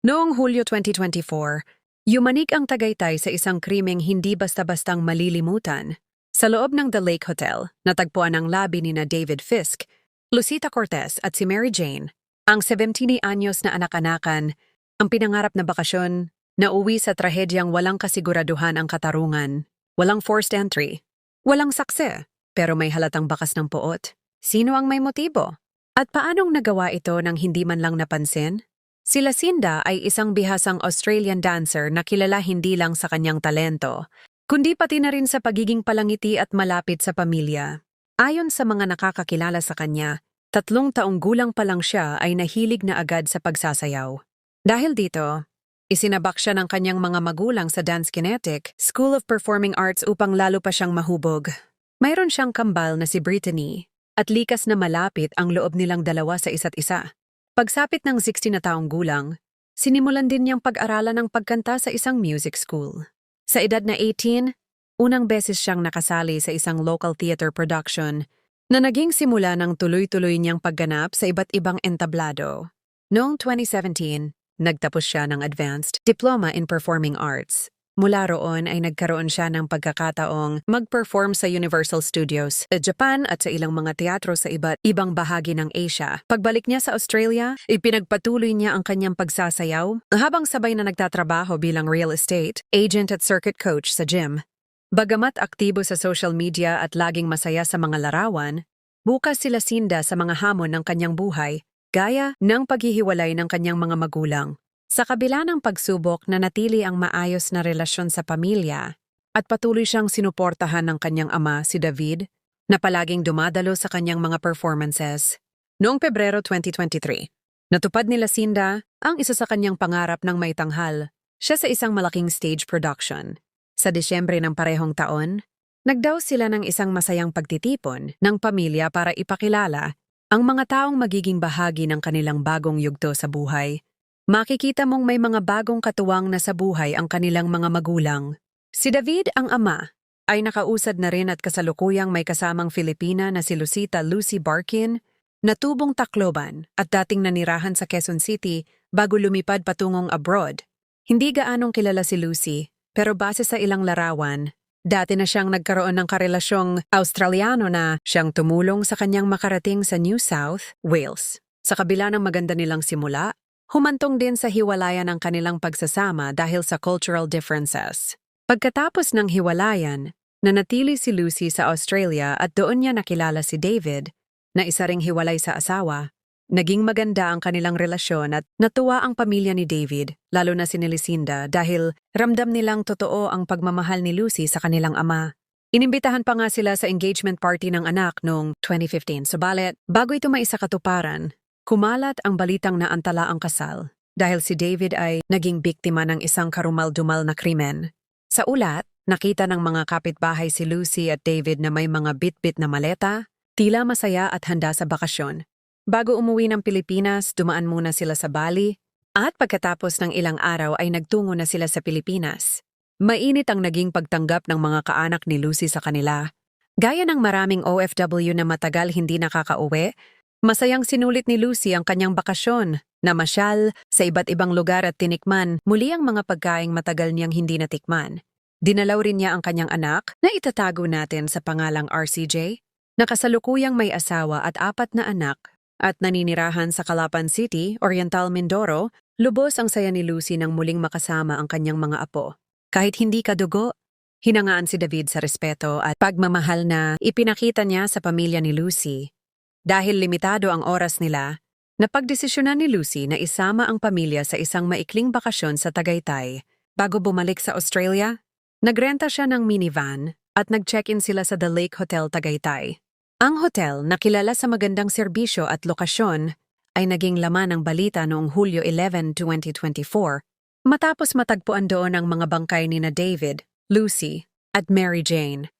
Noong Hulyo 2024, yumanig ang Tagaytay sa isang krimeng hindi basta-bastang malilimutan. Sa loob ng The Lake Hotel, natagpuan ang labi ni na David Fisk, Lucita Cortez at si Mary Jane, ang 17 anyos na anak-anakan, ang pinangarap na bakasyon, na uwi sa trahedyang walang kasiguraduhan ang katarungan, walang forced entry, walang sakse, pero may halatang bakas ng poot. Sino ang may motibo? At paanong nagawa ito nang hindi man lang napansin? Si Lacinda ay isang bihasang Australian dancer na kilala hindi lang sa kanyang talento, kundi pati na rin sa pagiging palangiti at malapit sa pamilya. Ayon sa mga nakakakilala sa kanya, tatlong taong gulang pa lang siya ay nahilig na agad sa pagsasayaw. Dahil dito, isinabak siya ng kanyang mga magulang sa Dance Kinetic School of Performing Arts upang lalo pa siyang mahubog. Mayroon siyang kambal na si Brittany at likas na malapit ang loob nilang dalawa sa isa't isa. Pagsapit ng 16 na taong gulang, sinimulan din niyang pag-aralan ng pagkanta sa isang music school. Sa edad na 18, unang beses siyang nakasali sa isang local theater production na naging simula ng tuloy-tuloy niyang pagganap sa iba't ibang entablado. Noong 2017, nagtapos siya ng Advanced Diploma in Performing Arts. Mula roon ay nagkaroon siya ng pagkakataong mag-perform sa Universal Studios sa Japan at sa ilang mga teatro sa iba't ibang bahagi ng Asia. Pagbalik niya sa Australia, ipinagpatuloy niya ang kanyang pagsasayaw habang sabay na nagtatrabaho bilang real estate, agent at circuit coach sa gym. Bagamat aktibo sa social media at laging masaya sa mga larawan, bukas sila sinda sa mga hamon ng kanyang buhay, gaya ng paghihiwalay ng kanyang mga magulang. Sa kabila ng pagsubok na natili ang maayos na relasyon sa pamilya at patuloy siyang sinuportahan ng kanyang ama si David na palaging dumadalo sa kanyang mga performances. Noong Pebrero 2023, natupad ni Lacinda ang isa sa kanyang pangarap ng may tanghal, siya sa isang malaking stage production. Sa Desyembre ng parehong taon, nagdaw sila ng isang masayang pagtitipon ng pamilya para ipakilala ang mga taong magiging bahagi ng kanilang bagong yugto sa buhay. Makikita mong may mga bagong katuwang na sa buhay ang kanilang mga magulang. Si David, ang ama, ay nakausad na rin at kasalukuyang may kasamang Filipina na si Lucita Lucy Barkin, na tubong Tacloban at dating nanirahan sa Quezon City bago lumipad patungong abroad. Hindi gaanong kilala si Lucy, pero base sa ilang larawan, dati na siyang nagkaroon ng karelasyong Australiano na siyang tumulong sa kanyang makarating sa New South Wales. Sa kabila ng maganda nilang simula, Humantong din sa hiwalayan ang kanilang pagsasama dahil sa cultural differences. Pagkatapos ng hiwalayan, nanatili si Lucy sa Australia at doon niya nakilala si David, na isa ring hiwalay sa asawa. Naging maganda ang kanilang relasyon at natuwa ang pamilya ni David, lalo na si Nelisinda, dahil ramdam nilang totoo ang pagmamahal ni Lucy sa kanilang ama. Inimbitahan pa nga sila sa engagement party ng anak noong 2015. Subalit, bago ito maisakatuparan, Kumalat ang balitang naantala ang kasal dahil si David ay naging biktima ng isang karumal-dumal na krimen. Sa ulat, nakita ng mga kapitbahay si Lucy at David na may mga bit-bit na maleta, tila masaya at handa sa bakasyon. Bago umuwi ng Pilipinas, dumaan muna sila sa Bali, at pagkatapos ng ilang araw ay nagtungo na sila sa Pilipinas. Mainit ang naging pagtanggap ng mga kaanak ni Lucy sa kanila. Gaya ng maraming OFW na matagal hindi nakakauwi, Masayang sinulit ni Lucy ang kanyang bakasyon, namasyal sa iba't ibang lugar at tinikman muli ang mga pagkaing matagal niyang hindi natikman. Dinalaw rin niya ang kanyang anak na itatago natin sa pangalang RCJ, na kasalukuyang may asawa at apat na anak at naninirahan sa Calapan City, Oriental Mindoro, lubos ang saya ni Lucy nang muling makasama ang kanyang mga apo. Kahit hindi kadugo, hinangaan si David sa respeto at pagmamahal na ipinakita niya sa pamilya ni Lucy dahil limitado ang oras nila, napagdesisyonan ni Lucy na isama ang pamilya sa isang maikling bakasyon sa Tagaytay. Bago bumalik sa Australia, nagrenta siya ng minivan at nag-check-in sila sa The Lake Hotel Tagaytay. Ang hotel na kilala sa magandang serbisyo at lokasyon ay naging laman ng balita noong Hulyo 11, 2024 matapos matagpuan doon ang mga bangkay ni na David, Lucy, at Mary Jane.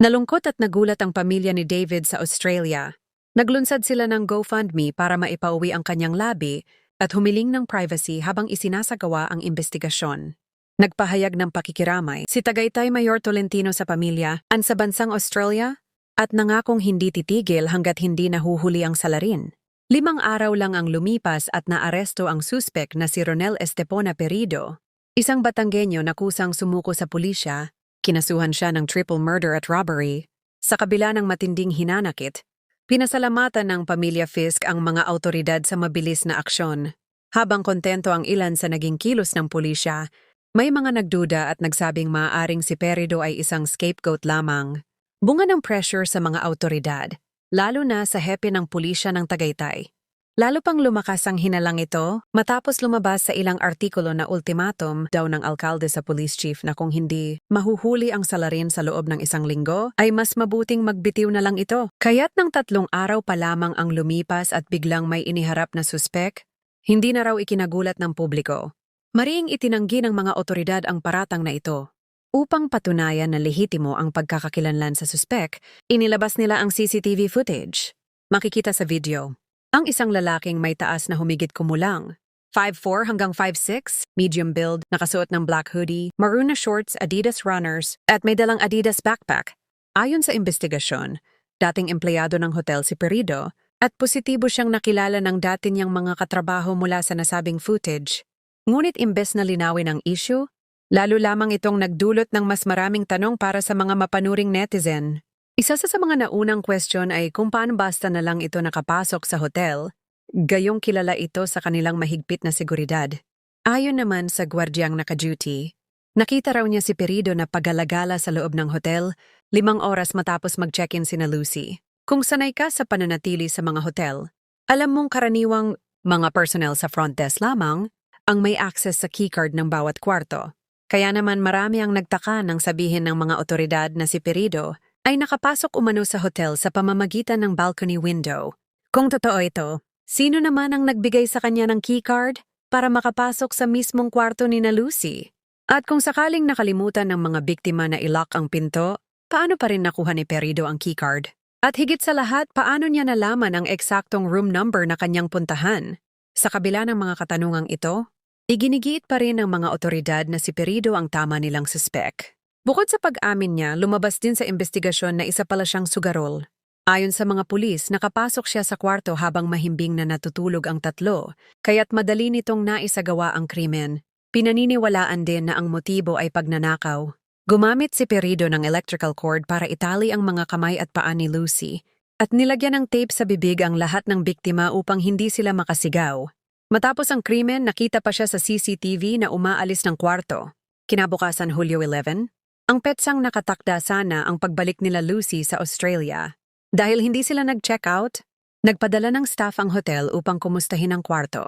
Nalungkot at nagulat ang pamilya ni David sa Australia Naglunsad sila ng GoFundMe para maipauwi ang kanyang labi at humiling ng privacy habang isinasagawa ang investigasyon. Nagpahayag ng pakikiramay si Tagaytay Mayor Tolentino sa pamilya an sa bansang Australia at nangakong hindi titigil hanggat hindi nahuhuli ang salarin. Limang araw lang ang lumipas at naaresto ang suspek na si Ronel Estepona Perido, isang Batanggenyo na kusang sumuko sa pulisya, kinasuhan siya ng triple murder at robbery, sa kabila ng matinding hinanakit. Pinasalamatan ng pamilya Fisk ang mga autoridad sa mabilis na aksyon. Habang kontento ang ilan sa naging kilos ng pulisya, may mga nagduda at nagsabing maaaring si Perido ay isang scapegoat lamang. Bunga ng pressure sa mga autoridad, lalo na sa hepe ng pulisya ng Tagaytay. Lalo pang lumakas ang hinalang ito matapos lumabas sa ilang artikulo na ultimatum daw ng alkalde sa police chief na kung hindi mahuhuli ang salarin sa loob ng isang linggo ay mas mabuting magbitiw na lang ito. Kaya't ng tatlong araw pa lamang ang lumipas at biglang may iniharap na suspek, hindi na raw ikinagulat ng publiko. Mariing itinanggi ng mga otoridad ang paratang na ito. Upang patunayan na lehitimo ang pagkakakilanlan sa suspek, inilabas nila ang CCTV footage. Makikita sa video. Ang isang lalaking may taas na humigit kumulang. 5'4 hanggang 5'6, medium build, nakasuot ng black hoodie, maroon na shorts, Adidas runners, at may dalang Adidas backpack. Ayon sa investigasyon, dating empleyado ng hotel si Perido, at positibo siyang nakilala ng dati niyang mga katrabaho mula sa nasabing footage. Ngunit imbes na linawin ang issue, lalo lamang itong nagdulot ng mas maraming tanong para sa mga mapanuring netizen. Isa sa mga naunang question ay kung paano basta na lang ito nakapasok sa hotel, gayong kilala ito sa kanilang mahigpit na seguridad. Ayon naman sa gwardyang naka-duty, nakita raw niya si Perido na pagalagala sa loob ng hotel limang oras matapos mag-check-in sina Lucy. Kung sanay ka sa pananatili sa mga hotel, alam mong karaniwang mga personnel sa front desk lamang ang may access sa keycard ng bawat kwarto. Kaya naman marami ang nagtaka nang sabihin ng mga otoridad na si Perido ay nakapasok umano sa hotel sa pamamagitan ng balcony window. Kung totoo ito, sino naman ang nagbigay sa kanya ng keycard para makapasok sa mismong kwarto ni na Lucy? At kung sakaling nakalimutan ng mga biktima na ilock ang pinto, paano pa rin nakuha ni Perido ang keycard? At higit sa lahat, paano niya nalaman ang eksaktong room number na kanyang puntahan? Sa kabila ng mga katanungang ito, iginigiit pa rin ng mga otoridad na si Perido ang tama nilang suspek. Bukod sa pag-amin niya, lumabas din sa investigasyon na isa pala siyang sugarol. Ayon sa mga pulis, nakapasok siya sa kwarto habang mahimbing na natutulog ang tatlo, kaya't madali nitong naisagawa ang krimen. Pinaniniwalaan din na ang motibo ay pagnanakaw. Gumamit si Perido ng electrical cord para itali ang mga kamay at paa ni Lucy, at nilagyan ng tape sa bibig ang lahat ng biktima upang hindi sila makasigaw. Matapos ang krimen, nakita pa siya sa CCTV na umaalis ng kwarto. Kinabukasan Hulyo 11, ang petsang nakatakda sana ang pagbalik nila Lucy sa Australia. Dahil hindi sila nag-check out, nagpadala ng staff ang hotel upang kumustahin ang kwarto.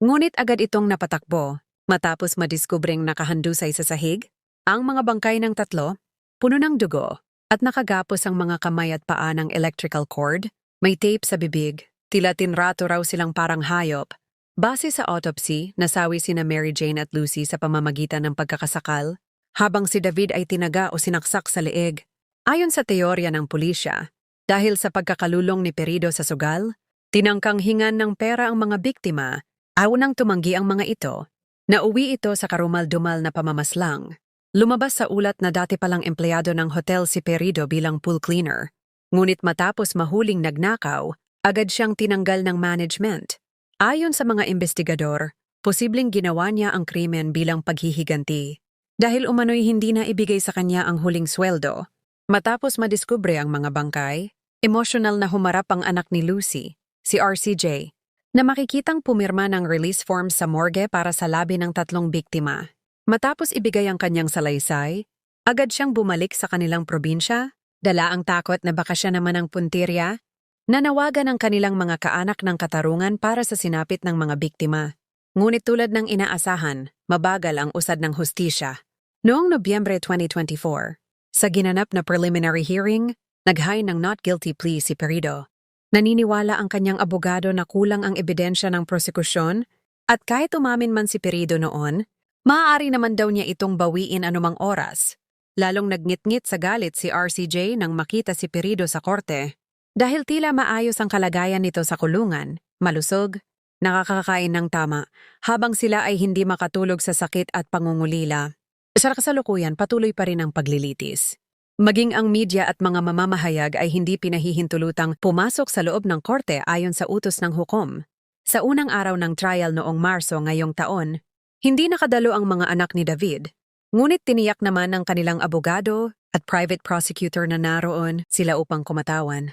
Ngunit agad itong napatakbo matapos madiskubring nakahandusay sa sahig, ang mga bangkay ng tatlo, puno ng dugo, at nakagapos ang mga kamay at paa ng electrical cord, may tape sa bibig, tila tinrato raw silang parang hayop. Base sa autopsy, nasawi sina Mary Jane at Lucy sa pamamagitan ng pagkakasakal habang si David ay tinaga o sinaksak sa leeg. Ayon sa teorya ng pulisya, dahil sa pagkakalulong ni Perido sa sugal, tinangkang hingan ng pera ang mga biktima, aunang tumanggi ang mga ito. Nauwi ito sa karumal-dumal na pamamaslang. Lumabas sa ulat na dati palang empleyado ng hotel si Perido bilang pool cleaner. Ngunit matapos mahuling nagnakaw, agad siyang tinanggal ng management. Ayon sa mga investigador, posibleng ginawa niya ang krimen bilang paghihiganti. Dahil umano'y hindi na ibigay sa kanya ang huling sweldo, matapos madiskubre ang mga bangkay, emosyonal na humarap ang anak ni Lucy, si RCJ, na makikitang pumirma ng release form sa morgue para sa labi ng tatlong biktima. Matapos ibigay ang kanyang salaysay, agad siyang bumalik sa kanilang probinsya, dala ang takot na baka siya naman ang puntirya, nanawagan ang kanilang mga kaanak ng katarungan para sa sinapit ng mga biktima. Ngunit tulad ng inaasahan, mabagal ang usad ng hustisya. Noong Nobyembre 2024, sa ginanap na preliminary hearing, naghay ng not guilty plea si Perido. Naniniwala ang kanyang abogado na kulang ang ebidensya ng prosekusyon at kahit umamin man si Perido noon, maaari naman daw niya itong bawiin anumang oras. Lalong nagngit-ngit sa galit si RCJ nang makita si Perido sa korte. Dahil tila maayos ang kalagayan nito sa kulungan, malusog, nakakakain ng tama, habang sila ay hindi makatulog sa sakit at pangungulila. Sa kasalukuyan, patuloy pa rin ang paglilitis. Maging ang media at mga mamamahayag ay hindi pinahihintulutang pumasok sa loob ng korte ayon sa utos ng hukom. Sa unang araw ng trial noong Marso ngayong taon, hindi nakadalo ang mga anak ni David. Ngunit tiniyak naman ng kanilang abogado at private prosecutor na naroon sila upang kumatawan.